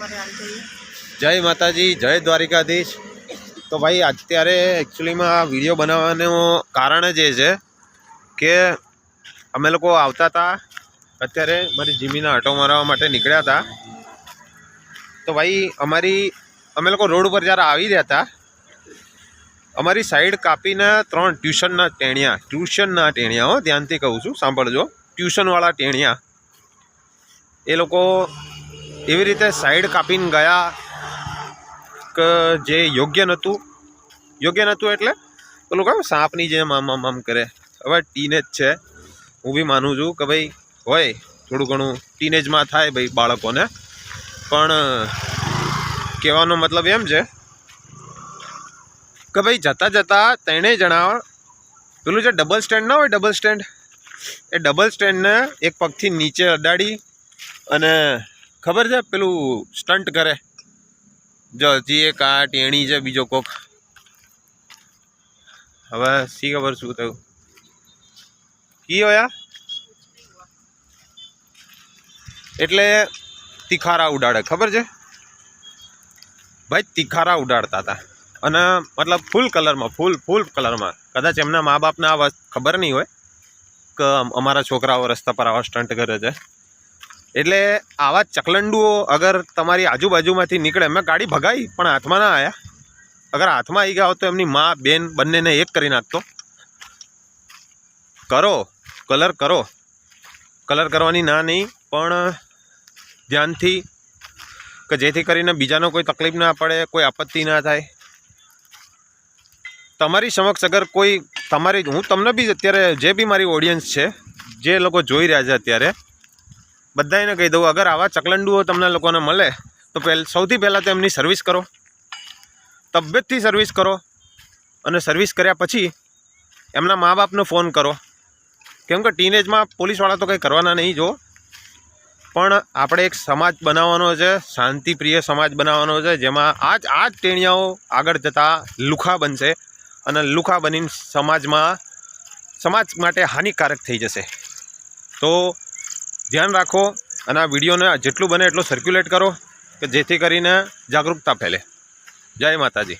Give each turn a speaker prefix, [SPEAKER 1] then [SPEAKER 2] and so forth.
[SPEAKER 1] જય માતાજી, જય દ્વારિકાધીશ. તો ભાઈ, અત્યારે એકચ્યુઅલીમાં આ વીડિયો બનાવવાનું કારણ જ એ છે કે અમે લોકો આવતા હતા, અત્યારે મારી જીમીના આટો મારવા માટે નીકળ્યા હતા. તો ભાઈ, અમારી, અમે લોકો રોડ ઉપર જ્યારે આવી રહ્યા હતા, અમારી સાઈડ કાપીને ત્રણ ટ્યુશનના ટેણિયા ટ્યુશનના ટેણિયા હો, ધ્યાનથી કહું છું, સાંભળજો. ટ્યુશનવાળા ટેણિયા. એ લોકો એવી રીતે સાઈડ કાપીને ગયા કે જે યોગ્ય નહોતું. યોગ્ય નહોતું એટલે પેલું કહ્યું સાપની જેમ આમ આમ આમ કરે. હવે ટીનેજ છે. હું બી માનું છું કે ભાઈ, હોય થોડું ઘણું ટીનેજમાં થાય ભાઈ બાળકોને. પણ, કહેવાનો મતલબ એમ છે કે ભાઈ જતાં જતાં તેણે જણાવ, પેલું જે ડબલ સ્ટેન્ડ ના હોય ડબલ સ્ટેન્ડ એ ડબલ સ્ટેન્ડને એક પગથી નીચે અડાડી અને ખબર છે પેલું સ્ટન્ટ કરે? જો હજી એક આ ટેણી છે બીજો કોક. હવે શી ખબર શું થયું? કી હોયા એટલે તિખારા ઉડાડે, ખબર છે? ભાઈ તિખારા ઉડાડતા હતા. અને મતલબ ફૂલ કલરમાં ફૂલ ફૂલ કલરમાં કદાચ એમના મા બાપને આ ખબર નહીં હોય કે અમારા છોકરાઓ રસ્તા પર આવા સ્ટન્ટ કરે છે. એટલે આવા ચકલંડુઓ અગર તમારી આજુબાજુમાંથી નીકળે મેં ગાડી ભગાઈ, પણ હાથમાં ના આવ્યા અગર હાથમાં આવી ગયા હોત તો એમની મા, બેન બંનેને એક કરી નાખતો. કરો, કલર કરો. કલર કરવાની ના નહીં, પણ ધ્યાનથી કે જેથી કરીને બીજાનો કોઈ તકલીફ ના પડે, કોઈ આપત્તિ ના થાય. તમારી સમક્ષ અગર કોઈ, તમારી, હું તમને બી અત્યારે જે બી મારી ઓડિયન્સ છે, જે લોકો જોઈ રહ્યા છે અત્યારે બધાને કહી દઉં, અગર આવા ચકલંડુઓ તમને લોકોને મળે, તો પહેલ, સૌથી પહેલાં તો એમની સર્વિસ કરો. તબિયતથી સર્વિસ કરો. અને સર્વિસ કર્યા પછી એમના મા બાપનો ફોન કરો. કેમ કે ટીનેજમાં પોલીસવાળા તો કંઈ કરવાના નહીં જો પણ આપણે એક સમાજ બનાવવાનો છે, શાંતિપ્રિય સમાજ બનાવવાનો છે, જેમાં આ જ આ જ ટેણિયાઓ આગળ જતાં લુખા બનશે અને લુખા બનીને સમાજમાં, સમાજ માટે હાનિકારક થઈ જશે. તો ધ્યાન રાખો અને આ વિડીયોને જેટલું બને એટલું સર્ક્યુલેટ કરો કે જેથી કરીને જાગૃતતા ફેલે. જય માતાજી.